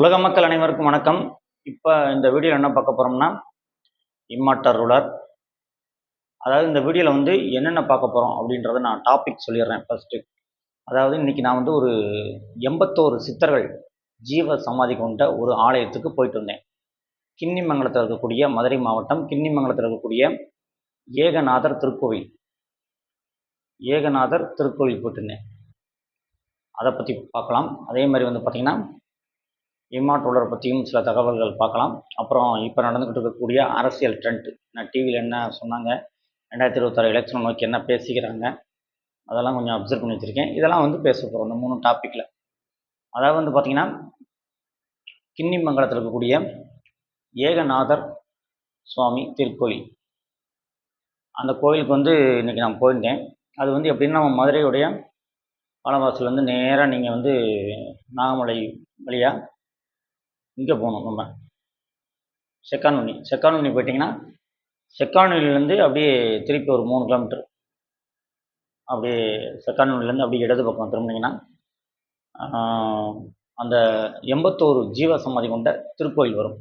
உலக மக்கள் அனைவருக்கும் வணக்கம். இப்போ இந்த வீடியோ என்ன பார்க்க போகிறோம்னா இம்மாட்டர் ரூலர். அதாவது இந்த வீடியோவில் வந்து என்னென்ன பார்க்க போகிறோம் அப்படின்றத நான் டாபிக் சொல்லிடுறேன் ஃபஸ்ட்டு அதாவது இன்றைக்கி நான் வந்து ஒரு எண்பத்தோரு சித்தர்கள் ஜீவ சமாதி கொண்ட ஒரு ஆலயத்துக்கு போயிட்டு வந்தேன். கிண்ணிமங்கலத்தில் இருக்கக்கூடிய மதுரை மாவட்டம் கிண்ணிமங்கலத்தில் இருக்கக்கூடிய ஏகநாதர் திருக்கோவில். ஏகநாதர் திருக்கோவில் போயிட்டு இருந்தேன். அதை பற்றி பார்க்கலாம். அதே மாதிரி வந்து பார்த்திங்கன்னா இம்மாட்டுள்ளரை பற்றியும் சில தகவல்கள் பார்க்கலாம். அப்புறம் இப்போ நடந்துக்கிட்டு இருக்கக்கூடிய அரசியல் ட்ரெண்ட் நான் டிவியில் என்ன சொன்னாங்க? ரெண்டாயிரத்தி இருபத்தாறு எலெக்ஷன் நோக்கி என்ன பேசிக்கிறாங்க? அதெல்லாம் கொஞ்சம் அப்சர்வ் பண்ணி வச்சுருக்கேன். இதெல்லாம் வந்து பேச போகிறோம் இந்த மூணு டாப்பிக்கில் அதாவது வந்து பார்த்திங்கன்னா கிண்ணிமங்கலத்தில் இருக்கக்கூடிய ஏகநாதர் சுவாமி திருக்கோயில். அந்த கோயிலுக்கு வந்து இன்றைக்கி நான் போயிருந்தேன். அது வந்து எப்படின்னா நம்ம மதுரையுடைய பாலவாசல்லேருந்து நேராக நீங்கள் வந்து நாகமலை வழியாக இங்கே போகணும் நம்ம. செக்கானூனி. செக்கானூனி போயிட்டிங்கன்னா செக்கானூனிலேருந்து அப்படியே திருப்பி ஒரு மூணு கிலோமீட்டர் அப்படியே செக்கானூனிலேருந்து அப்படியே இடது பக்கம் திரும்பினீங்கன்னா அந்த எண்பத்தோரு ஜீவ சமாதி கொண்ட திருக்கோயில் வரும்.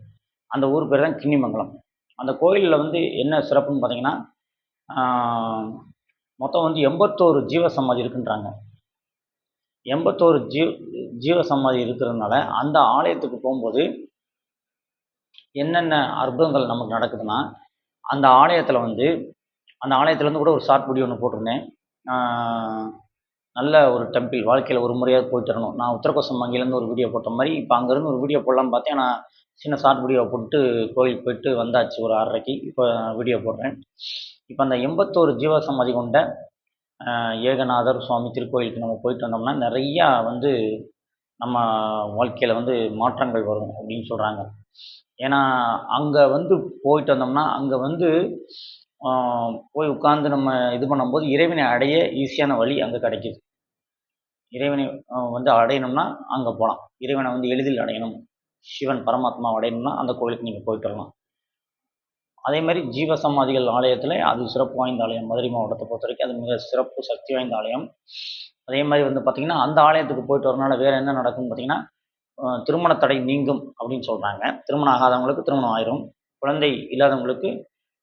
அந்த ஊர் பேர் தான் கிண்ணிமங்கலம். அந்த கோயிலில் வந்து என்ன சிறப்புன்னு பார்த்தீங்கன்னா மொத்தம் வந்து எண்பத்தோரு ஜீவ சமாதி இருக்குன்றாங்க. எண்பத்தோரு ஜீ ஜீவ சமாதி இருக்கிறதுனால அந்த ஆலயத்துக்கு போகும்போது என்னென்ன அற்புதங்கள் நமக்கு நடக்குதுன்னா அந்த ஆலயத்தில் வந்து அந்த ஆலயத்துலேருந்து கூட ஒரு ஷார்ட் வீடியோ ஒன்று போட்டிருந்தேன். நல்ல ஒரு டெம்பிள் வாழ்க்கையில் ஒரு முறையாக போயிட்டு வரணும் நான் உத்தரகோசம் வங்கியிலேருந்து ஒரு வீடியோ போட்ட மாதிரி இப்போ அங்கேருந்து ஒரு வீடியோ போடலாம் பார்த்தேன். நான் சின்ன ஷார்ட் வீடியோ போட்டு கோயிலுக்கு போயிட்டு வந்தாச்சு ஒரு ஆறரைக்கு இப்போ வீடியோ போடுறேன். இப்போ அந்த எண்பத்தோரு ஜீவ சமாதி கொண்ட ஏகநாதர் சுவாமி திருக்கோயிலுக்கு நம்ம போயிட்டு வந்தோம்னா நிறையா வந்து நம்ம வாழ்க்கையில் வந்து மாற்றங்கள் வரும் அப்படின்னு சொல்கிறாங்க ஏன்னா அங்கே வந்து போயிட்டு வந்தோம்னா அங்கே வந்து போய் உட்காந்து நம்ம இது பண்ணும்போது இறைவனை அடைய ஈஸியான வழி அங்கே கிடைக்கிது. இறைவனை வந்து அடையணும்னா அங்கே போகலாம் இறைவனை வந்து எளிதில் அடையணும். சிவன் பரமாத்மா அடையணும்னா அந்த கோயிலுக்கு நீங்கள் போயிட்டு வரலாம். அதே மாதிரி ஜீவசமாதிகள் ஆலயத்தில் அது சிறப்பு வாய்ந்த ஆலயம். மதுரை மாவட்டத்தை பொறுத்த வரைக்கும் அது மிக சிறப்பு சக்தி வாய்ந்த ஆலயம். அதே மாதிரி வந்து பார்த்திங்கன்னா அந்த ஆலயத்துக்கு போயிட்டு வரனால வேறு என்ன நடக்கும்னு பார்த்திங்கன்னா திருமண தடை நீங்கும் அப்படின்னு சொல்கிறாங்க திருமணம் ஆகாதவங்களுக்கு திருமணம் ஆயிரும். குழந்தை இல்லாதவங்களுக்கு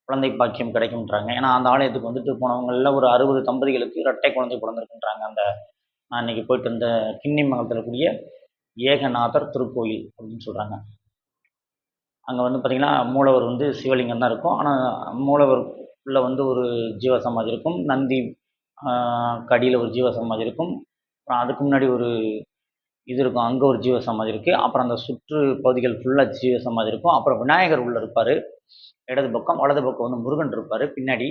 குழந்தை பாக்கியம் கிடைக்கும்ன்றாங்க. ஏன்னா அந்த ஆலயத்துக்கு வந்துட்டு போனவங்களில் ஒரு அறுபது தம்பதிகளுக்கு இரட்டை குழந்தை பிறந்திருக்குன்றாங்க. அந்த நான் இன்றைக்கி போயிட்டு இருந்த கிண்ணிமங்கலத்தில் கூடிய ஏகநாதர் திருக்கோயில் அப்படின்னு சொல்கிறாங்க அங்கே வந்து பார்த்திங்கன்னா மூலவர் வந்து சிவலிங்கம் தான் இருக்கும். ஆனால் மூலவர் உள்ள வந்து ஒரு ஜீவசமாதி இருக்கும். நந்தி கடியில் ஒரு ஜீவசமாதி இருக்கும். அப்புறம் அதுக்கு முன்னாடி ஒரு இது இருக்கும். அங்கே ஒரு ஜீவசமாதி இருக்குது அப்புறம் அந்த சுற்று பகுதிகள் ஃபுல்லாக ஜீவசமாதி இருக்கும். அப்புறம் விநாயகர் உள்ளே இருப்பார். இடது பக்கம் வலது பக்கம் வந்து முருகன் இருப்பார் பின்னாடி.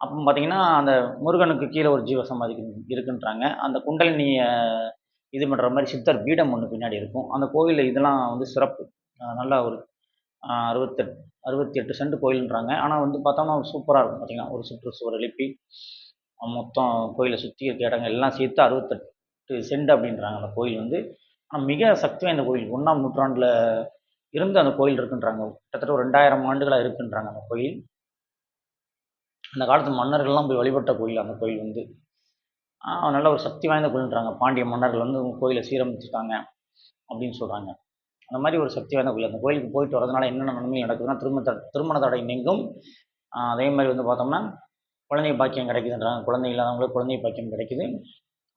அப்போ பார்த்தீங்கன்னா அந்த முருகனுக்கு கீழே ஒரு ஜீவசமாதி இருக்குன்றாங்க. அந்த குண்டலினியை இது பண்ணுற மாதிரி சித்தர் பீடம் ஒன்று பின்னாடி இருக்கும். அந்த கோவிலில் இதெல்லாம் வந்து சிறப்பு. நல்லா ஒரு அறுபத்தெட் அறுபத்தி எட்டு சென்ட் கோயில்ன்றாங்க ஆனால் வந்து பார்த்தோம்னா சூப்பராக இருக்கும் பார்த்திங்கன்னா ஒரு சுற்றுச்சுவர் எழுப்பி மொத்தம் கோயிலை சுற்றி இருக்க இடங்கள் எல்லாம் சேர்த்து அறுபத்தெட்டு சென்ட் அப்படின்றாங்க. அந்த கோயில் வந்து ஆனால் மிக சக்தி வாய்ந்த கோயில். ஒன்றாம் நூற்றாண்டில் இருந்து அந்த கோயில் இருக்குன்றாங்க. கிட்டத்தட்ட ஒரு ரெண்டாயிரம் ஆண்டுகளாக இருக்குன்றாங்க அந்த கோயில். அந்த காலத்து மன்னர்கள்லாம் போய் வழிபட்ட கோயில் அந்த கோயில் வந்து. நல்ல ஒரு சக்தி வாய்ந்த கோயில்ன்றாங்க. பாண்டிய மன்னர்கள் வந்து கோயிலை சீரமைச்சிருக்காங்க அப்படின்னு சொல்கிறாங்க அந்த மாதிரி ஒரு சக்தி வாய்ந்த கோயில். அந்த கோயிலுக்கு போயிட்டு வரதுனால என்னென்ன நன்மை நடக்குதுன்னா திருமண திருமண தடை நீங்கும். அதே மாதிரி வந்து பார்த்தோம்னா குழந்தை பாக்கியம் கிடைக்குதுன்றாங்க. குழந்தை இல்லாதவங்களுக்கு குழந்தை பாக்கியம் கிடைக்குது.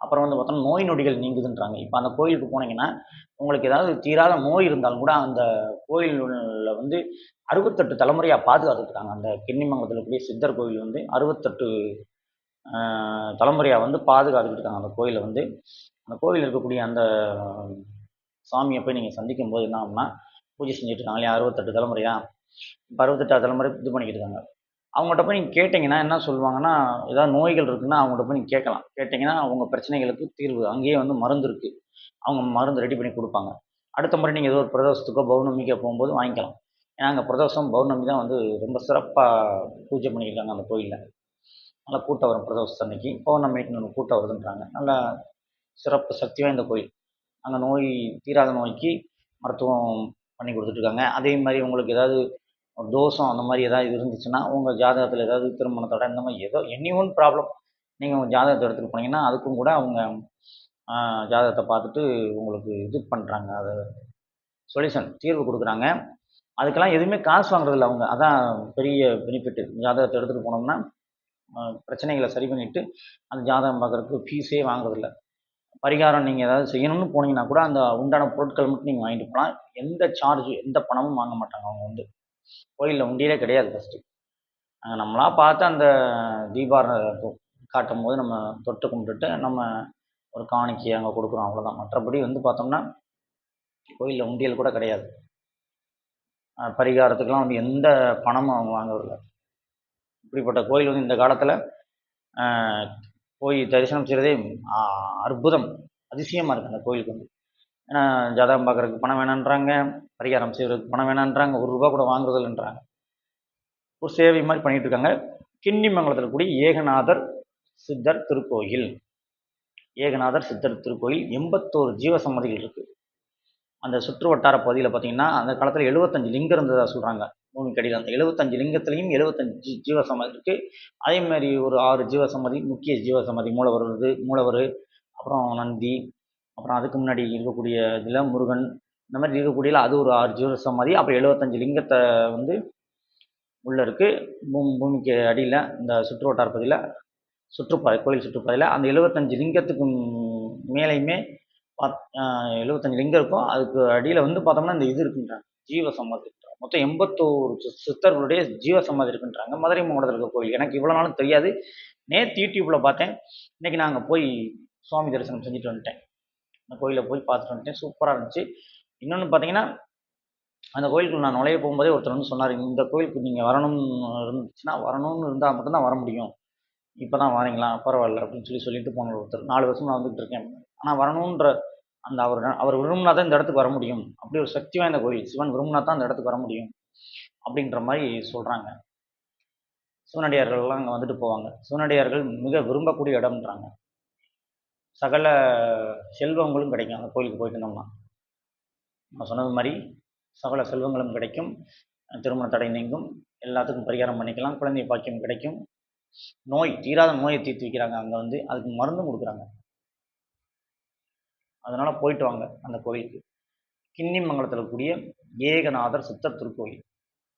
அப்புறம் வந்து பார்த்தோம்னா நோய் நொடிகள் நீங்குதுன்றாங்க. இப்போ அந்த கோயிலுக்கு போனீங்கன்னா உங்களுக்கு ஏதாவது தீராத நோய் இருந்தாலும் கூட அந்த கோயிலில் வந்து அறுபத்தெட்டு தலைமுறையாக பாதுகாத்துருக்காங்க அந்த கிண்ணிமங்கலத்தில் கூடிய சித்தர் கோயில் வந்து அறுபத்தெட்டு தலைமுறையாக வந்து பாதுகாத்துக்கிட்டு இருக்காங்க அந்த கோயிலை வந்து. அந்த கோவில் இருக்கக்கூடிய அந்த சாமியை போய் நீங்கள் சந்திக்கும் போது என்ன ஆகும்னா பூஜை செஞ்சுட்டு இருக்காங்க இல்லையா? அறுபத்தெட்டு தலைமுறையா? இப்போ அறுபத்தெட்டாவது தலைமுறை இது பண்ணிக்கிட்டு இருக்காங்க. அவங்கள்ட்ட போய் நீங்கள் கேட்டிங்கன்னா என்ன சொல்லுவாங்கன்னா ஏதாவது நோய்கள் இருக்குன்னா அவங்கள்ட்ட போய் நீங்கள் கேட்கலாம். கேட்டிங்கன்னா அவங்க பிரச்சனைகளுக்கு தீர்வு அங்கேயே வந்து மருந்து இருக்குது அவங்க மருந்து ரெடி பண்ணி கொடுப்பாங்க. அடுத்த முறை நீங்கள் ஏதோ ஒரு பிரதோஷத்துக்கோ பௌர்ணமிக்கோ போகும்போது வாங்கிக்கலாம். ஏன்னா அங்கே பிரதோஷம் பௌர்ணமி தான் வந்து ரொம்ப சிறப்பாக பூஜை பண்ணியிருக்காங்க அந்த கோயிலில். நல்லா கூட்டம் வரும் பிரதோஷம் அன்னைக்கு. பௌர்ணமிக்கு கூட்டம் வருதுன்றாங்க. நல்லா சிறப்பு சக்தி வாய்ந்த கோயில். அங்கே நோய் தீராத நோய்க்கு மருத்துவம் பண்ணி கொடுத்துட்ருக்காங்க அதே மாதிரி உங்களுக்கு ஏதாவது தோஷம் அந்த மாதிரி ஏதாவது இருந்துச்சுன்னா உங்கள் ஜாதகத்தில் ஏதாவது திருமணத்தோட இந்த மாதிரி ஏதோ எனி ஒன் ப்ராப்ளம் நீங்கள் உங்கள் ஜாதகத்தை எடுத்துகிட்டு போனீங்கன்னா அதுக்கும் கூட அவங்க ஜாதகத்தை பார்த்துட்டு உங்களுக்கு இது பண்ணுறாங்க அதை சொல்யூஷன் தீர்வு கொடுக்குறாங்க. அதுக்கெல்லாம் எதுவுமே காசு வாங்குறதில்ல அவங்க. அதான் பெரிய பெனிஃபிட்டு ஜாதகத்தை எடுத்துகிட்டு போனோம்னா பிரச்சனைகளை சரி பண்ணிவிட்டு அந்த ஜாதகம் பார்க்குறதுக்கு ஃபீஸே வாங்குறதில்ல. பரிகாரம் நீங்கள் ஏதாவது செய்யணும்னு போனீங்கன்னா கூட அந்த உண்டான பொருட்கள் மட்டும் நீங்கள் வாங்கிட்டு போகலாம். எந்த சார்ஜ் எந்த பணமும் வாங்க மாட்டாங்க அவங்க வந்து. கோயிலில் உண்டியலே கிடையாது ஃபஸ்ட்டு நாங்கள் நம்மளா பார்த்து அந்த தீபாரண காட்டும் போது நம்ம தொட்டு கும்பிட்டுட்டு நம்ம ஒரு காணிக்கை அங்கே கொடுக்குறோம் அவ்வளோதான் மற்றபடி வந்து பார்த்தோம்னா கோயிலில் உண்டியல் கூட கிடையாது. பரிகாரத்துக்கெலாம் வந்து எந்த பணமும் அவங்க வாங்குறதில்ல இப்படிப்பட்ட கோயில் வந்து இந்த காலத்தில் போய் தரிசனம் செய்கிறதே அற்புதம் அதிசயமாக இருக்குது அந்த கோயிலுக்கு வந்து. ஏன்னா ஜாதகம் பார்க்குறதுக்கு பணம் வேணான்றாங்க பரிகாரம் செய்கிறதுக்கு பணம் வேணான்றாங்க ஒரு ரூபா கூட வாங்குறதில்லைன்றாங்க. ஒரு சேவை மாதிரி பண்ணிகிட்டு இருக்காங்க கிண்ணிமங்கலத்தில் கூடிய ஏகநாதர் சித்தர் திருக்கோயில். ஏகநாதர் சித்தர் திருக்கோயில் எண்பத்தோரு ஜீவசம்மதிகள் இருக்குது அந்த சுற்று வட்டார பகுதியில் பார்த்தீங்கன்னா அந்த காலத்தில் எழுபத்தஞ்சு லிங்கம் இருந்ததாக சொல்கிறாங்க பூமிக்கு அடியில் அந்த எழுபத்தஞ்சு லிங்கத்துலேயும் எழுபத்தஞ்சு ஜீவசம்மதி இருக்குது அதேமாதிரி ஒரு ஆறு ஜீவசம்மதி முக்கிய ஜீவசம்மதி மூலவர் வருது மூலவர் அப்புறம் நந்தி அப்புறம் அதுக்கு முன்னாடி இருக்கக்கூடிய இதில் முருகன் இந்த மாதிரி இருக்கக்கூடியல அது ஒரு ஆறு ஜீவசமாதி அப்புறம் எழுபத்தஞ்சு லிங்கத்தை வந்து உள்ளே இருக்குது பூமி பூமிக்கு அடியில் இந்த சுற்று வட்டார பகுதியில் சுற்றுப்பாதை கோயில் சுற்றுப்பாதையில் அந்த எழுபத்தஞ்சு லிங்கத்துக்கு மேலேயுமே பாத் எழுபத்தஞ்சு லிங்கம் இருக்கும். அதுக்கு அடியில் வந்து பார்த்தோம்னா இந்த இது இருக்குன்றாங்க ஜீவ சமாதி. மொத்தம் எண்பத்தோரு சித்தர்களுடைய ஜீவ சமாதி இருக்குன்றாங்க. மதுரை மாவட்டத்தில் இருக்க கோயில். எனக்கு இவ்வளோ நாளும் தெரியாது. நேற்று யூடியூப்பில் பார்த்தேன். இன்றைக்கி நாங்கள் போய் சுவாமி தரிசனம் செஞ்சுட்டு வந்துட்டேன். அந்த கோயிலில் போய் பார்த்துட்டு வந்துட்டேன். சூப்பராக இருந்துச்சு. இன்னொன்று பார்த்தீங்கன்னா அந்த கோயிலுக்கு நான் நுழைய போகும்போதே ஒருத்தர் வந்து சொன்னார் இந்த கோயிலுக்கு நீங்கள் வரணும்னு இருந்துச்சுன்னா வரணும்னு இருந்தால் மட்டும்தான் வர முடியும். இப்போ தான் வரீங்களா பரவாயில்ல அப்படின்னு சொல்லி சொல்லிட்டு போன ஒருத்தர். நாலு வருஷம் நான் வந்துட்டு இருக்கேன். ஆனால் வரணுன்ற அந்த அவர் அவர் விரும்பினா தான் இந்த இடத்துக்கு வர முடியும். அப்படி ஒரு சக்தி வாய்ந்த கோயில். சிவன் விரும்பினா தான் இந்த இடத்துக்கு வர முடியும். அப்படின்ற மாதிரி சொல்கிறாங்க சிவனடியார்கள்லாம் அங்கே வந்துட்டு போவாங்க. சிவனடியார்கள் மிக விரும்பக்கூடிய இடம்ன்றாங்க. சகல செல்வங்களும் கிடைக்கும். அந்த கோயிலுக்கு போயிட்டு இருந்தோம்னா நான் சொன்னது மாதிரி சகல செல்வங்களும் கிடைக்கும். திருமண தடை நீங்கும். எல்லாத்துக்கும் பரிகாரம் பண்ணிக்கலாம். குழந்தை பாக்கியம் கிடைக்கும். நோய் தீராத நோயை தீர்த்து வைக்கிறாங்க. அங்கே வந்து அதுக்கு மருந்தும் கொடுக்குறாங்க. அதனால் போயிட்டு வாங்க அந்த கோயிலுக்கு. கிண்ணிமங்கலத்தில் கூடிய ஏகநாதர் சித்தர் திருக்கோயில்.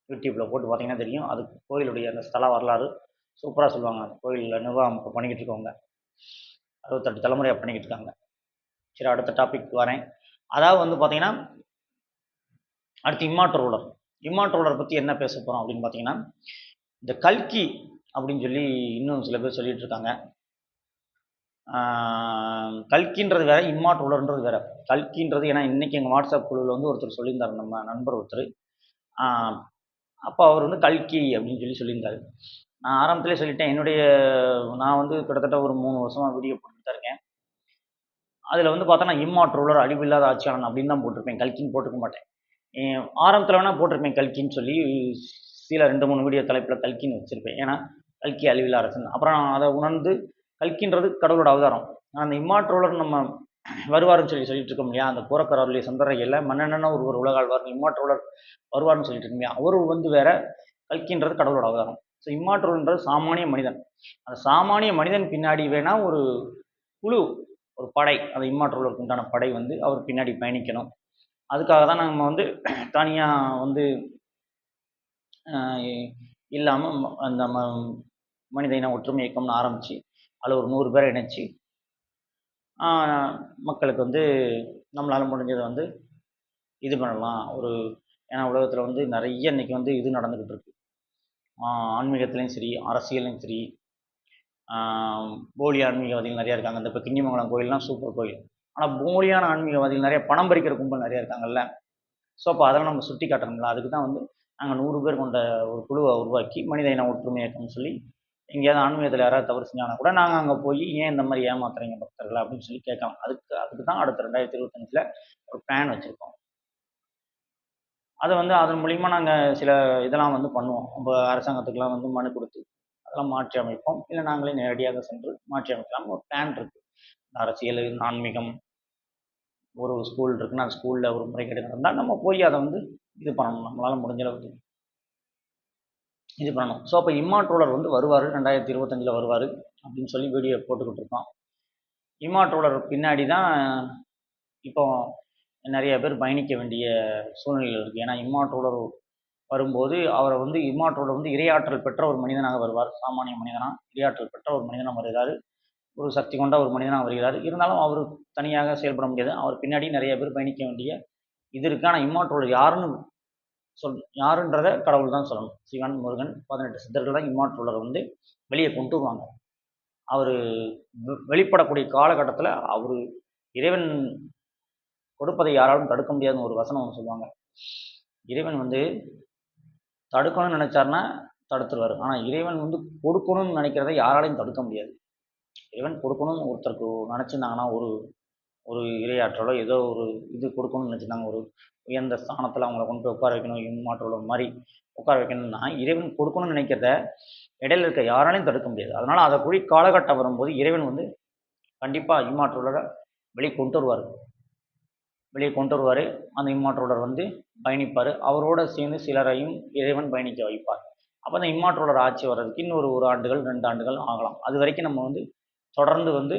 யூடியூப்பில் போட்டு பார்த்தீங்கன்னா தெரியும். அது கோயிலுடைய அந்த ஸ்தல வரலாறு சூப்பராக சொல்லுவாங்க. அந்த கோயிலில் நிர்வாகம் பண்ணிக்கிட்டு இருக்கவங்க. அறுபத்தெட்டு தலைமுறையாக பண்ணிக்கிட்டு இருக்காங்க சரி அடுத்த டாபிக் வரேன். அதாவது வந்து பார்த்தீங்கன்னா அடுத்து இம்மாற்றோலர் இம்மாற்றோலர் பற்றி என்ன பேச போகிறோம் அப்படின்னு பார்த்தீங்கன்னா இந்த கல்கி அப்படின்னு சொல்லி இன்னும் சில பேர் சொல்லிட்டு இருக்காங்க. கல்கின்றது வேற இம்மாற்றோலர்ன்றது வேற. கல்கின்றது ஏன்னா இன்றைக்கி எங்கள் வாட்ஸ்அப் குழுவில் வந்து ஒருத்தர் சொல்லியிருந்தார் நம்ம நண்பர் ஒருத்தர். அப்போ அவர் வந்து கல்கி அப்படின்னு சொல்லி சொல்லியிருந்தாரு. நான் ஆரம்பத்திலே சொல்லிட்டேன் என்னுடைய நான் வந்து கிட்டத்தட்ட ஒரு மூணு வருஷமாக வீடியோ போட்டுட்டு தான் இருக்கேன். அதில் வந்து பார்த்தோன்னா நான் உள்ளர் அழிவில்லாத ஆட்சியாளன் அப்படின்னு தான் போட்டிருப்பேன். கல்கின்னு போட்டுக்க மாட்டேன். ஆரம்பத்தில் வேணால் போட்டிருப்பேன் கல்கின்னு சொல்லி சில ரெண்டு மூணு வீடியோ தலைப்பில் கல்கின்னு வச்சுருப்பேன். ஏன்னா கல்கி அழிவில்லா அரசன். அப்புறம் நான் அதை உணர்ந்து கல்கின்றது கடவுளோட அவதாரம். அந்த இம்மாற்றோலர் நம்ம வருவார்னு சொல்லி சொல்லிட்டு இருக்கோம் இல்லையா? அந்த பூரக்கரவர்லி சந்தரையில் மன்னன ஒரு ஒரு உலகாழ்வார் இம்மாற்றோலர் வருவார்னு சொல்லிட்டு இருக்கோம் இல்லையா? அவர் வந்து வேற கல்கின்றது கடவுளோட அவதாரம். ஸோ இம்மாற்றோல்ன்றது சாமானிய மனிதன். அந்த சாமானிய மனிதன் பின்னாடி வேணால் ஒரு குழு ஒரு படை அந்த இம்மாற்றோலருக்கு உண்டான படை வந்து அவர் பின்னாடி பயணிக்கணும். அதுக்காக தான் நம்ம வந்து தனியாக வந்து இல்லாமல் அந்த ம மனித இன ஒற்றுமை இயக்கம்னு ஆரம்பித்து அதில் ஒரு நூறு பேரை இணைச்சி மக்களுக்கு வந்து நம்மளால் முடிஞ்சதை வந்து இது பண்ணலாம். ஒரு ஏன்னா உலகத்தில் வந்து நிறைய இன்றைக்கி வந்து இது நடந்துக்கிட்டு இருக்கு. ஆன்மீகத்துலேயும் சரி அரசியல்லையும் சரி போலி ஆன்மீகவாதிகள் நிறையா இருக்காங்க. இந்த இப்போ கிண்ணிமங்கலம் கோயில்லாம் சூப்பர் கோயில். ஆனால் போலியான ஆன்மீகவாதிகள் நிறைய பணம் பறிக்கிற கும்பல் நிறையா இருக்காங்கல்ல. ஸோ அப்போ அதெல்லாம் நம்ம சுட்டி காட்டணும்ல. அதுக்கு தான் வந்து நாங்கள் நூறு பேர் கொண்ட ஒரு குழுவை உருவாக்கி மனித இன ஒற்றுமை இயக்கம்னு சொல்லி எங்கேயாவது ஆன்மீகத்தில் யாராவது தவறு செஞ்சாங்கன்னா கூட நாங்கள் அங்கே போய் ஏன் இந்த மாதிரி ஏமாத்துறீங்க பக்தர்கள் அப்படின்னு சொல்லி கேட்கலாம். அதுக்கு அதுக்கு தான் அடுத்த ரெண்டாயிரத்தி இருபத்தஞ்சில் ஒரு பிளான் வச்சுருக்கோம். அதை வந்து அதன் மூலிமா நாங்கள் சில இதெல்லாம் வந்து பண்ணுவோம். நம்ம அரசாங்கத்துக்கெலாம் வந்து மனு கொடுத்து அதெல்லாம் மாற்றி அமைப்போம். இல்லை நாங்களே நேரடியாக சென்று மாற்றி அமைக்கலாம் ஒரு பிளான் இருக்குது அரசியல் ஆன்மீகம் ஒரு ஸ்கூல் இருக்குன்னா அந்த ஸ்கூலில் ஒரு முறைகேடு நடந்தால் நம்ம போய் அதை வந்து இது பண்ணணும். நம்மளால் முடிஞ்ச அளவுக்கு இது பண்ணணும். ஸோ அப்போ இம்மாற்றோலர் வந்து வருவார். ரெண்டாயிரத்தி இருபத்தஞ்சில் வருவார் அப்படின்னு சொல்லி வீடியோ போட்டுக்கிட்டு இருக்கோம். இம்மாற்றோலர் பின்னாடி தான் இப்போ நிறைய பேர் பயணிக்க வேண்டிய சூழ்நிலைகள் இருக்குது ஏன்னா இம்மாற்றோடர் வரும்போது அவரை வந்து இம்மாற்றோட வந்து இரையாற்றல் பெற்ற ஒரு மனிதனாக வருவார். சாமானிய மனிதனாக இரையாற்றல் பெற்ற ஒரு மனிதனாக வருகிறார். ஒரு சக்தி கொண்ட ஒரு மனிதனாக வருகிறார். இருந்தாலும் அவர் தனியாக செயல்பட முடியாது. அவர் பின்னாடி நிறைய பேர் பயணிக்க வேண்டிய இது இருக்குது ஆனால் இம்மாற்றோட யாருன்னு சொல் யாருன்றதை கடவுள் தான் சொல்லணும். சிவன் முருகன் பதினெட்டு சித்தர்கள் தான் இம்மாற்றோடர் வந்து வெளியே கொண்டு வருவாங்க. அவர் வெளிப்படக்கூடிய காலகட்டத்தில் அவர் இறைவன் கொடுப்பதை யாராலும் தடுக்க முடியாதுன்னு ஒரு வசனம் ஒன்று சொல்லுவாங்க. இறைவன் வந்து தடுக்கணும்னு நினைச்சாருன்னா தடுத்துருவார். ஆனால் இறைவன் வந்து கொடுக்கணும்னு நினைக்கிறத யாராலையும் தடுக்க முடியாது. இறைவன் கொடுக்கணும்னு ஒருத்தருக்கு நினச்சிருந்தாங்கன்னா ஒரு ஒரு இரையாற்றலோ ஏதோ ஒரு இது கொடுக்கணும்னு நினச்சிருந்தாங்க. ஒரு உயர்ந்த ஸ்தானத்தில் அவங்கள கொண்டு போய் உட்கார வைக்கணும் இம்மாற்றலோ மாதிரி உட்கார வைக்கணும்னா இறைவன் கொடுக்கணும்னு நினைக்கிறத இடையில இருக்க யாராலையும் தடுக்க முடியாது. அதனால் அதை கூடி காலகட்டம் வரும்போது இறைவன் வந்து கண்டிப்பாக இம்மாற்றலரை வெளியே கொண்டு வருவார். வெளியே கொண்டு வருவார். அந்த இம்மாற்றோடர் வந்து பயணிப்பார். அவரோட சேர்ந்து சிலரையும் இறைவன் பயணிக்க வைப்பார். அப்போ அந்த இம்மாற்றோடர் ஆட்சி வர்றதுக்கு இன்னொரு ஒரு ஆண்டுகள் ரெண்டு ஆண்டுகள் ஆகலாம். அது வரைக்கும் நம்ம வந்து தொடர்ந்து வந்து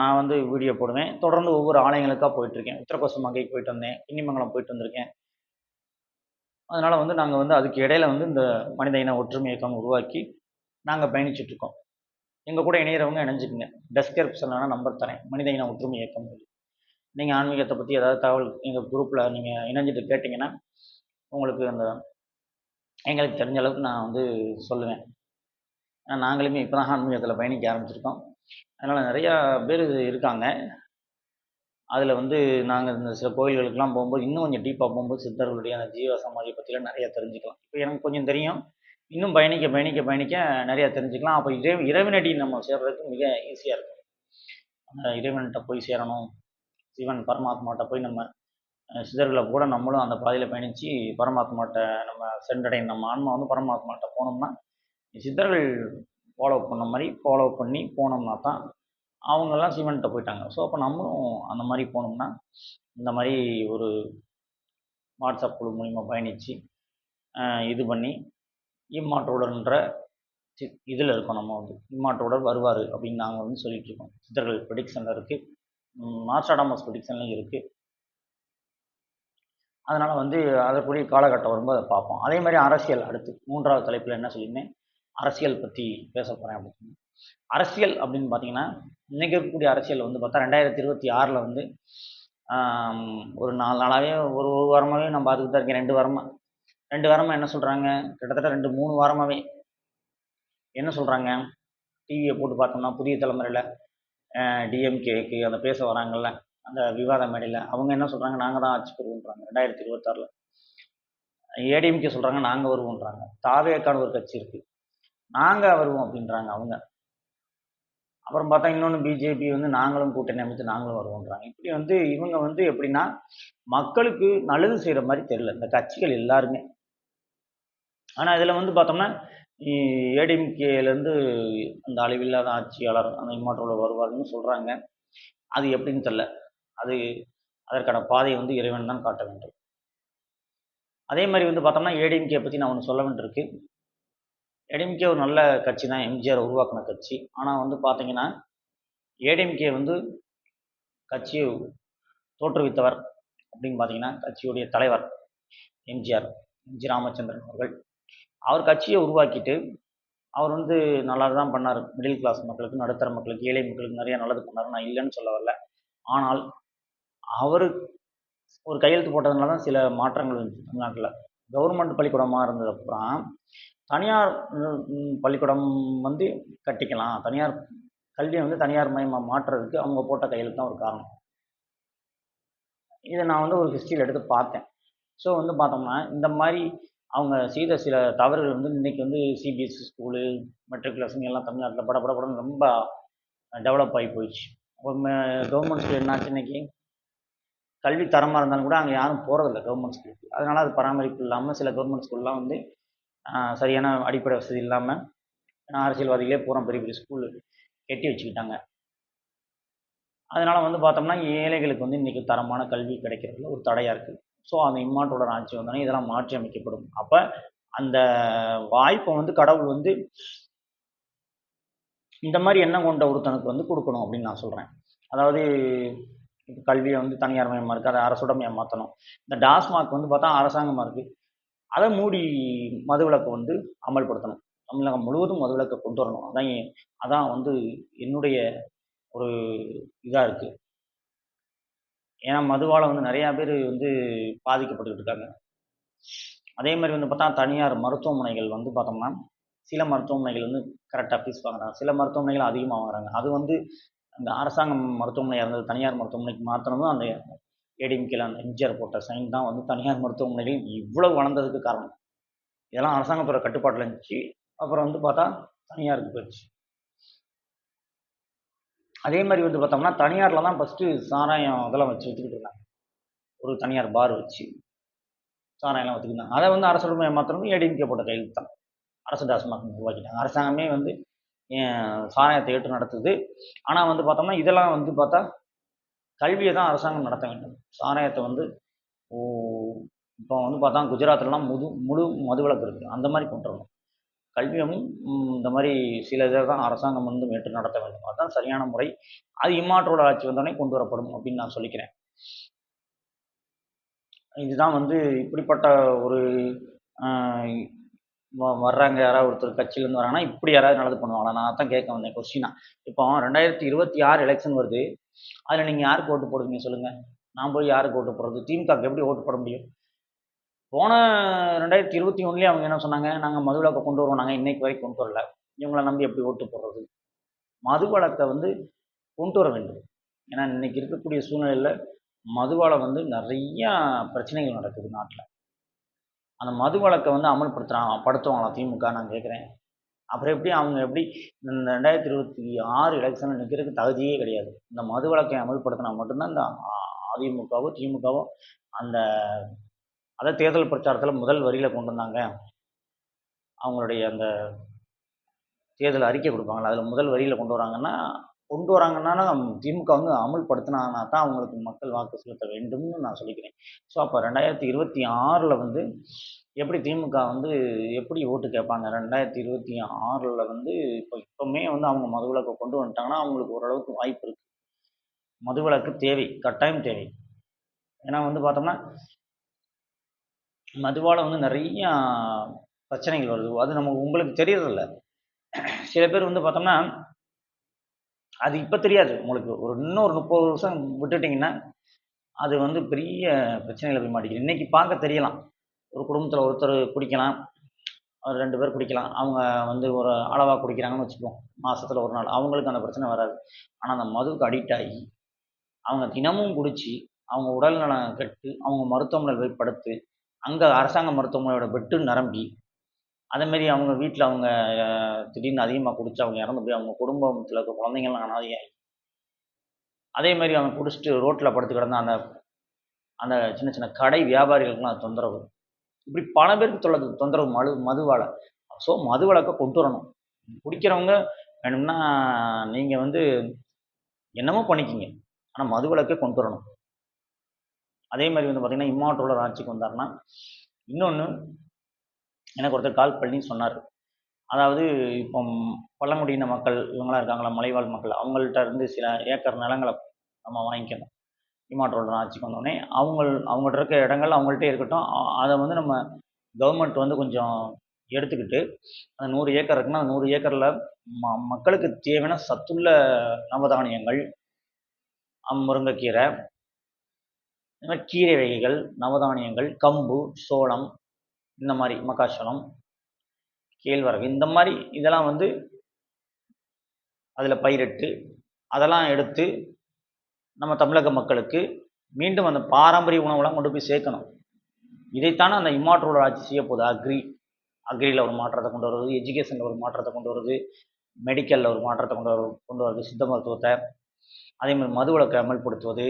நான் வந்து வீடியோ போடுவேன். தொடர்ந்து ஒவ்வொரு ஆலயங்களுக்காக போயிட்டுருக்கேன். உத்தரகோசம் மங்கைக்கு போயிட்டு வந்தேன். கிண்ணிமங்கலம் போயிட்டு வந்திருக்கேன். அதனால் வந்து நாங்கள் வந்து அதுக்கு இடையில வந்து இந்த மனித இன ஒற்றுமை இயக்கம் உருவாக்கி நாங்கள் பயணிச்சுட்ருக்கோம் எங்கள் கூட இணையிறவங்க இணைஞ்சுக்குங்க. டெஸ்கிரிப்ஷனில் நம்பர் தரேன். மனித இன ஒற்றுமை இயக்கம் சொல்லி. நீங்கள் ஆன்மீகத்தை பற்றி ஏதாவது தகவல் எங்கள் குரூப்பில் நீங்கள் இணைஞ்சிட்டு கேட்டிங்கன்னா உங்களுக்கு அந்த எங்களுக்கு தெரிஞ்ச அளவுக்கு நான் வந்து சொல்லுவேன். ஏன்னா நாங்களுமே இப்போ தான் ஆன்மீகத்தில் பயணிக்க ஆரம்பிச்சிருக்கோம். அதனால் நிறையா பேர் இருக்காங்க. அதில் வந்து நாங்கள் இந்த சில கோயில்களுக்கெல்லாம் போகும்போது இன்னும் கொஞ்சம் டீப்பாக போகும்போது சித்தர்களுடைய அந்த ஜீவ சமாதி பற்றிலாம் நிறையா தெரிஞ்சுக்கலாம். இப்போ எனக்கு கொஞ்சம் தெரியும். இன்னும் பயணிக்க பயணிக்க பயணிக்க நிறையா தெரிஞ்சுக்கலாம். அப்போ இறை இறைவனடி நம்ம சேர்றதுக்கு மிக ஈஸியாக இருக்கும். அந்த இறைவன்கிட்ட போய் சேரணும். சிவன் பரமாத்மாட்ட போய் நம்ம சிதர்களை கூட நம்மளும் அந்த பாதையில் பயணித்து பரமாத்மாட்ட நம்ம சென்றடையும் நம்ம ஆன்மா வந்து பரமாத்மாட்ட போனோம்னா சித்தர்கள் ஃபாலோ பண்ண மாதிரி ஃபாலோ பண்ணி போனோம்னா தான் அவங்கெல்லாம் சிவன்கிட்ட போயிட்டாங்க. ஸோ அப்போ நம்மளும் அந்த மாதிரி போனோம்னா இந்த மாதிரி ஒரு வாட்ஸ்அப் குழு மூலிமா பயணித்து இது பண்ணி இம்மாற்றோடன்ற இதில் இருக்கோம் நம்ம வந்து. இம்மாற்றோடர் வருவார் அப்படின்னு நாங்கள் வந்து சொல்லிகிட்ருக்கோம் சித்தர்கள் ப்ரெடிக்ஷனில் இருக்குது மாஸ்டாடாமஸ் ப்ரொடிக்ஷன்லையும் இருக்குது அதனால் வந்து அதற்குரிய காலகட்டம் வரும்போது அதை பார்ப்போம். அதே மாதிரி அரசியல் அடுத்து மூன்றாவது தலைப்பில் என்ன சொல்லியிருந்தேன்? அரசியல் பற்றி பேச போகிறேன் அப்படின்னு அரசியல் அப்படின்னு பார்த்தீங்கன்னா இன்றைக்கி இருக்கக்கூடிய அரசியல் வந்து பார்த்தா ரெண்டாயிரத்தி இருபத்தி ஆறில் வந்து ஒரு நாலு நாளாகவே ஒரு ஒரு வாரமாகவே நம்ம பார்த்துக்கிட்டு தான் இருக்கேன். ரெண்டு வாரமாக ரெண்டு வாரமாக என்ன சொல்கிறாங்க கிட்டத்தட்ட ரெண்டு மூணு வாரமாகவே என்ன சொல்கிறாங்க டிவியை போட்டு பார்த்தோம்னா புதிய தலைமுறையில் டிஎம்கேக்கு அந்த பேச வராங்கல்ல அந்த விவாத மேடையில் அவங்க என்ன சொல்கிறாங்க நாங்கள் தான் ஆட்சி பெறுவோன்றாங்க ரெண்டாயிரத்தி இருபத்தாறில். ஏடிஎம்கே சொல்கிறாங்க நாங்கள் வருவோன்றாங்க. தாவேக்கான ஒரு கட்சி இருக்குது நாங்கள் வருவோம் அப்படின்றாங்க அவங்க. அப்புறம் பார்த்தா இன்னொன்று பிஜேபி வந்து நாங்களும் கூட்டணி அமைத்து நாங்களும் வருவோன்றாங்க. இப்படி வந்து இவங்க வந்து எப்படின்னா மக்களுக்கு நல்லது செய்கிற மாதிரி தெரியல. இந்த கட்சிகள் எல்லாருமே. ஆனால் இதில் வந்து பார்த்தோம்னா ஏடிஎம்கேலேருந்து அந்த அழிவில்லாத ஆட்சியாளர் அந்த இம்மாற்றோட வருவார்னு சொல்கிறாங்க அது எப்படின்னு தெரில அது அதற்கான பாதையை வந்து இறைவன் தான் காட்ட வேண்டும். அதே மாதிரி வந்து பார்த்தோம்னா ஏடிஎம்கே பற்றி நான் ஒன்று சொல்ல வேண்டியிருக்கு. ஏடிஎம்கே ஒரு நல்ல கட்சி தான். எம்ஜிஆர் உருவாக்கின கட்சி. ஆனால் வந்து பார்த்தீங்கன்னா ஏடிஎம்கே வந்து கட்சியை தோற்றுவித்தவர் அப்படின்னு பார்த்தீங்கன்னா கட்சியுடைய தலைவர் எம்ஜிஆர் எம்ஜி ராமச்சந்திரன் அவர்கள். அவர் கட்சியை உருவாக்கிட்டு அவர் வந்து நல்லா தான் பண்ணார். மிடில் கிளாஸ் மக்களுக்கு நடுத்தர மக்களுக்கு ஏழை மக்களுக்கு நிறைய நல்லது பண்ணார். நான் இல்லைன்னு சொல்ல வரல. ஆனால் அவர் ஒரு கையெழுத்து போட்டதுனால தான் சில மாற்றங்கள் இருந்துச்சு தமிழ்நாட்டில். கவர்மெண்ட் பள்ளிக்கூடமாக இருந்தது அப்புறம் தனியார் பள்ளிக்கூடம் வந்து கட்டிக்கலாம். தனியார் கல்வியை வந்து தனியார் மயமாக மாற்றுறதுக்கு அவங்க போட்ட கையெழுத்து தான் ஒரு காரணம். இதை நான் வந்து ஒரு ஹிஸ்ட்ரியில் எடுத்து பார்த்தேன். ஸோ வந்து பார்த்தோம்னா இந்த மாதிரி அவங்க செய்த சில தவறுகள் வந்து இன்றைக்கி வந்து சிபிஎஸ்சி ஸ்கூலு மெட்ரிகுலேஷன் எல்லாம் தமிழ்நாட்டில் பட படப்படன்னு ரொம்ப டெவலப் ஆகி போயிடுச்சு. கவர்மெண்ட் ஸ்கூல் என்னாச்சு இன்றைக்கி கல்வி தரமாக இருந்தாலும் கூட அங்கே யாரும் போகிறதில்ல கவர்மெண்ட் ஸ்கூலுக்கு அதனால் அது பராமரிப்பு இல்லாமல் சில கவர்மெண்ட் ஸ்கூல்லாம் வந்து சரியான அடிப்படை வசதி இல்லாமல் அரசியல்வாதிகளே போகிறோம் பெரிய பெரிய ஸ்கூலு கட்டி வச்சுக்கிட்டாங்க. அதனால் வந்து பார்த்தோம்னா ஏழைகளுக்கு வந்து இன்றைக்கி தரமான கல்வி கிடைக்கிறதுல ஒரு தடையாக இருக்குது ஸோ அந்த இம்மாட்டோட ஆட்சி வந்தோடனே இதெல்லாம் மாற்றி அமைக்கப்படும். அப்போ அந்த வாய்ப்பை வந்து கடவுள் வந்து இந்த மாதிரி எண்ணம் கொண்ட ஒருத்தனுக்கு வந்து கொடுக்கணும் அப்படின்னு நான் சொல்கிறேன் அதாவது இப்போ கல்வியை வந்து தனியார் மயமாக இருக்குது அதை அரசுடமையாக மாற்றணும் இந்த டாஸ்மாக் வந்து பார்த்தா அரசாங்கமாக இருக்குது அதை மூடி மதுவிலக்கை வந்து அமல்படுத்தணும். தமிழகம் முழுவதும் மதுவிலக்கை கொண்டு வரணும். அதான் அதான் வந்து என்னுடைய ஒரு இதாக இருக்குது ஏன்னா மதுவால் வந்து நிறையா பேர் வந்து பாதிக்கப்பட்டுக்கிட்டு இருக்காங்க. அதே மாதிரி வந்து பார்த்தா தனியார் மருத்துவமனைகள் வந்து பார்த்தோம்னா சில மருத்துவமனைகள் வந்து கரெக்டாக ஃபீஸ் வாங்குறாங்க. சில மருத்துவமனைகள் அதிகமாக வாங்குறாங்க. அது வந்து அந்த அரசாங்கம் மருத்துவமனையாக இருந்தது தனியார் மருத்துவமனைக்கு மாற்றினதும் அந்த ஏடிஎம்கேல அந்த எம்ஜிஆர் போட்ட சைன் தான் வந்து தனியார் மருத்துவமனைகள் இவ்வளவு வளர்ந்ததுக்கு காரணம். இதெல்லாம் அரசாங்கத்தோட கட்டுப்பாட்டில் இருந்துச்சு. அப்புறம் வந்து பார்த்தா தனியாருக்கு போயிடுச்சு. அதே மாதிரி வந்து பார்த்தோம்னா தனியாரில் தான் ஃபஸ்ட்டு சாராயம் அதெல்லாம் வச்சு விற்றுக்கிட்டு இருந்தாங்க. ஒரு தனியார் பார் வச்சு சாராயம்லாம் வச்சுக்கிட்டாங்க அதை வந்து அரசு மாத்திரம் ஏடிஎம்கே போட்ட கையில் தான். அரசு டாஸ்மாக் உருவாக்கிட்டாங்க. அரசாங்கமே வந்து சாராயத்தை ஏற்று நடத்துது. ஆனால் வந்து பார்த்தோம்னா இதெல்லாம் வந்து பார்த்தா கல்வியை தான் அரசாங்கம் நடத்த வேண்டும். சாராயத்தை வந்து இப்போ வந்து பார்த்தா குஜராத்லலாம் முது முழு மதுவிலக்கு இருக்குது. அந்த மாதிரி கொண்டு வரணும். கல்வியும் இந்த மாதிரி சில இதை தான் அரசாங்கம் வந்து மேற்று நடத்த வேண்டும். அதுதான் சரியான முறை. அது இம்மாற்றோட ஆட்சி வந்தோடனே கொண்டு வரப்படும் அப்படின்னு நான் சொல்லிக்கிறேன். இதுதான் வந்து இப்படிப்பட்ட ஒரு வர்றாங்க யாராவது ஒருத்தர் கட்சியிலேருந்து வராங்கன்னா இப்படி யாராவது நல்லது பண்ணுவாங்களா? நான் தான் கேட்க வந்தேன் கொஸ்டினா இப்போ ரெண்டாயிரத்தி இருபத்தி ஆறு எலெக்ஷன் வருது. அதில் நீங்கள் யாருக்கு ஓட்டு போடுவீங்க சொல்லுங்கள் நான் போய் யாருக்கு ஓட்டு போடுறது? திமுகவுக்கு எப்படி ஓட்டு போட முடியும்? போன ரெண்டாயிரத்தி இருபத்தி ஒன்றுலேயே அவங்க என்ன சொன்னாங்க? நாங்கள் மது வழக்கை கொண்டு வருவோம். நாங்கள் இன்னைக்கு வரைக்கும் கொண்டு வரல. இவங்கள நம்பி எப்படி ஓட்டு போடுறது? மது வழக்கை வந்து கொண்டு வர வேண்டும். ஏன்னா இன்னைக்கு இருக்கக்கூடிய சூழ்நிலையில் மதுவால் வந்து நிறையா பிரச்சனைகள் நடக்குது நாட்டில். அந்த மது வழக்கை வந்து அமல்படுத்துகிறாங்க படுத்துவாங்களா திமுக? நான் கேட்குறேன் அப்புறம் எப்படி அவங்க எப்படி இந்த ரெண்டாயிரத்தி இருபத்தி ஆறு எலெக்ஷனில் நிற்கிறதுக்கு தகுதியே கிடையாது. இந்த மது வழக்கை அமல்படுத்தினா மட்டும்தான் இந்த அதிமுகவோ திமுகவோ அந்த அதை தேர்தல் பிரச்சாரத்தில் முதல் வரியில் கொண்டு வந்தாங்க. அவங்களுடைய அந்த தேர்தல் அறிக்கை கொடுப்பாங்களா அதில் முதல் வரியில் கொண்டு வராங்கன்னா கொண்டு வராங்கன்னா திமுக வந்து அமல்படுத்தினாங்கன்னா தான் அவங்களுக்கு மக்கள் வாக்கு செலுத்த வேண்டும்னு நான் சொல்லிக்கிறேன். ஸோ அப்போ ரெண்டாயிரத்தி இருபத்தி ஆறில் வந்து எப்படி திமுக வந்து எப்படி ஓட்டு கேட்பாங்க? ரெண்டாயிரத்தி இருபத்தி ஆறில் வந்து இப்போ இப்போவுமே வந்து அவங்க மதுவிலக்கை கொண்டு வந்துட்டாங்கன்னா அவங்களுக்கு ஓரளவுக்கு வாய்ப்பு இருக்குது மதுவிலக்கு தேவை கட்டாயம் தேவை. ஏன்னா வந்து பார்த்தோம்னா மதுவால் வந்து நிறையா பிரச்சனைகள் வருது. அது நமக்கு உங்களுக்கு தெரியறதில்ல. சில பேர் வந்து பார்த்தோம்னா அது இப்போ தெரியாது. உங்களுக்கு ஒரு இன்னும் ஒரு முப்பது வருஷம் விட்டுட்டிங்கன்னா அது வந்து பெரிய பிரச்சனைகளை போய் மாட்டேங்குது இன்றைக்கி பார்க்க தெரியலாம். ஒரு குடும்பத்தில் ஒருத்தர் குடிக்கலாம். ஒரு ரெண்டு பேர் குடிக்கலாம். அவங்க வந்து ஒரு அளவாக குடிக்கிறாங்கன்னு வச்சுப்போம் மாதத்தில் ஒரு நாள். அவங்களுக்கு அந்த பிரச்சனை வராது. ஆனால் அந்த மதுவுக்கு அடிக்ட் ஆகி அவங்க தினமும் குடித்து அவங்க உடல் நலம் கெட்டு அவங்க மருத்துவமனையில் போய் படுத்து அங்கே அரசாங்க மருத்துவமனையோட பெட்டு நிரம்பி அதேமாரி அவங்க வீட்டில் அவங்க திடீர்னு அதிகமாக குடிச்சு அவங்க இறந்து போய் அவங்க குடும்பத்தில் இருக்க குழந்தைங்கள்லாம் அனாதையாகி அதே மாதிரி அவங்க குடிச்சிட்டு ரோட்டில் படுத்து கிடந்த அந்த அந்த சின்ன சின்ன கடை வியாபாரிகளுக்குலாம் தொந்தரவு. இப்படி பல பேருக்கு தொல்லை தொந்தரவு மது மதுவால். ஸோ மது வழக்கை கொண்டு வரணும். குடிக்கிறவங்க வேணும்னா நீங்கள் வந்து என்னமோ பண்ணிக்கிங்க. ஆனால் மது வழக்கை கொண்டு வரணும். அதே மாதிரி வந்து பார்த்திங்கன்னா இம்மாற்றோட ஆட்சிக்கு வந்தாருன்னா இன்னொன்று எனக்கு ஒருத்தர் கால் பண்ணி சொன்னார். அதாவது இப்போ பழங்குடியின மக்கள் இவங்களாம் இருக்காங்களா மலைவாழ் மக்கள் அவங்கள்ட்ட இருந்து சில ஏக்கர் நிலங்களை நம்ம வாங்கிக்கணும். இமாற்றோட ஆட்சிக்கு வந்தோடனே அவங்க அவங்கள்ட்ட இருக்க இடங்கள் அவங்கள்ட்ட இருக்கட்டும் அதை வந்து நம்ம கவர்மெண்ட் வந்து கொஞ்சம் எடுத்துக்கிட்டு அந்த நூறு ஏக்கர் இருக்குன்னா அந்த நூறு ஏக்கரில் ம மக்களுக்கு தேவையான சத்துள்ள நவதானியங்கள் முருங்கைக்கீரை இந்த மாதிரி கீரை வகைகள் நவதானியங்கள் கம்பு சோளம் இந்த மாதிரி மக்காச்சோளம் கேழ்வரகு இந்த மாதிரி இதெல்லாம் வந்து அதில் பயிரிட்டு அதெல்லாம் எடுத்து நம்ம தமிழக மக்களுக்கு மீண்டும் அந்த பாரம்பரிய உணவுலாம் கொண்டு போய் சேர்க்கணும். இதைத்தானே அந்த இம்மாற்றோட ஆட்சி செய்ய போகுது. அக்ரி அக்ரியில் ஒரு மாற்றத்தை கொண்டு வருவது எஜுகேஷனில் ஒரு மாற்றத்தை கொண்டு வருது மெடிக்கலில் ஒரு மாற்றத்தை கொண்டு வர கொண்டு வருது சித்த மருத்துவத்தை அதே மாதிரி மது மதுவிலக்கை அமல்படுத்துவது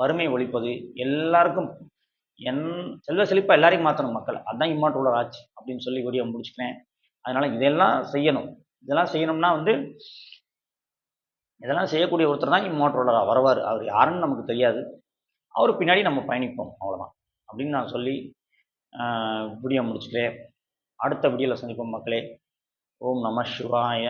வறுமை ஒழிப்பது எல்லாருக்கும் என் செல்வ செழிப்பாக எல்லாரையும் மாற்றணும் மக்கள். அதுதான் இம்மாட்டுள்ள ஆச்சு அப்படின்னு சொல்லி வீடியோ முடிச்சுக்கிறேன். அதனால் இதெல்லாம் செய்யணும். இதெல்லாம் செய்யணும்னா வந்து இதெல்லாம் செய்யக்கூடிய ஒருத்தர் தான் இம்மாற்றுள்ளராக வருவார். அவர் யாருன்னு நமக்கு தெரியாது. அவர் பின்னாடி நம்ம பயணிப்போம் அவ்வளோதான் அப்படின்னு நான் சொல்லி வீடியோ முடிச்சுக்கிறேன். அடுத்த வீடியோவில் சந்திப்போம் மக்களே. ஓம் நம சிவாய